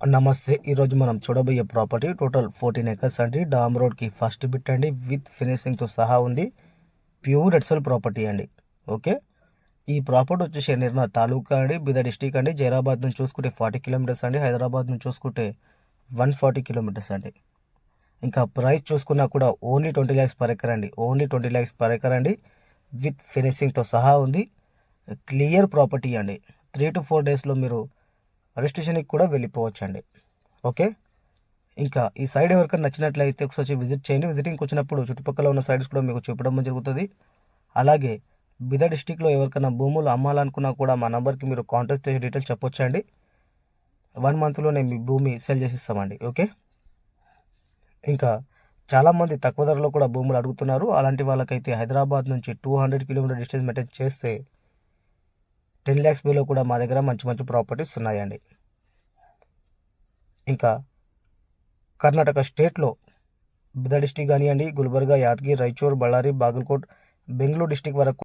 నమస్తే ఈరోజు మనం చూడబోయే ప్రాపర్టీ టోటల్ ఫోర్టీన్ ఎకర్స్ అండి. డామ్ రోడ్కి ఫస్ట్ బిట్ అండి విత్ ఫినిషింగ్తో సహా ఉంది. ప్యూర్ ఎడ్సల్ ప్రాపర్టీ అండి. ఓకే? ఈ ప్రాపర్టీ వచ్చేసి నిర్మల్ తాలూకా అండి బిద డిస్టిక్ అండి. జైరాబాద్ నుంచి చూసుకుంటే ఫార్టీ కిలోమీటర్స్ అండి. హైదరాబాద్ నుంచి చూసుకుంటే వన్ ఫార్టీ కిలోమీటర్స్ అండి. ఇంకా ప్రైస్ చూసుకున్నా కూడా only twenty lakhs per acre అండి. Only twenty lakhs per acre అండి. విత్ ఫినిషింగ్తో సహా ఉంది. క్లియర్ ప్రాపర్టీ అండి. త్రీ టు ఫోర్ డేస్లో మీరు రిజిస్ట్రేషన్కి కూడా వెళ్ళిపోవచ్చు అండి ఓకే? ఇంకా ఈ సైడ్ ఎవరికైనా నచ్చినట్లయితే ఒకసారి వచ్చి విజిట్ చేయండి. విజిటింగ్కి వచ్చినప్పుడు చుట్టుపక్కల ఉన్న సైడ్స్ కూడా మీకు చూపడం జరుగుతుంది. అలాగే బిద డిస్టిక్లో ఎవరికైనా భూములు అమ్మాలనుకున్నా కూడా మా నెంబర్కి మీరు కాంటాక్ట్ చేసి డీటెయిల్స్ చెప్పొచ్చు అండి వన్ మంత్లోనే మీ భూమి సెల్ చేసి ఇస్తామండి. ఓకే? ఇంకా చాలామంది తక్కువ ధరలో కూడా భూములు అడుగుతున్నారు. అలాంటి వాళ్ళకైతే హైదరాబాద్ నుంచి two hundred kilometre distance maintain చేస్తే టెన్ ల్యాక్స్ బిలో కూడా మా దగ్గర మంచి మంచి ప్రాపర్టీస్ ఉన్నాయండి. ఇంకా కర్ణాటక స్టేట్లో బిద డిస్టిక్ కానివ్వండి గుల్బర్గా యాదగిరి రాయచూర్ బళ్ళారి బాగల్కోట్ బెంగళూరు డిస్టిక్ వరకు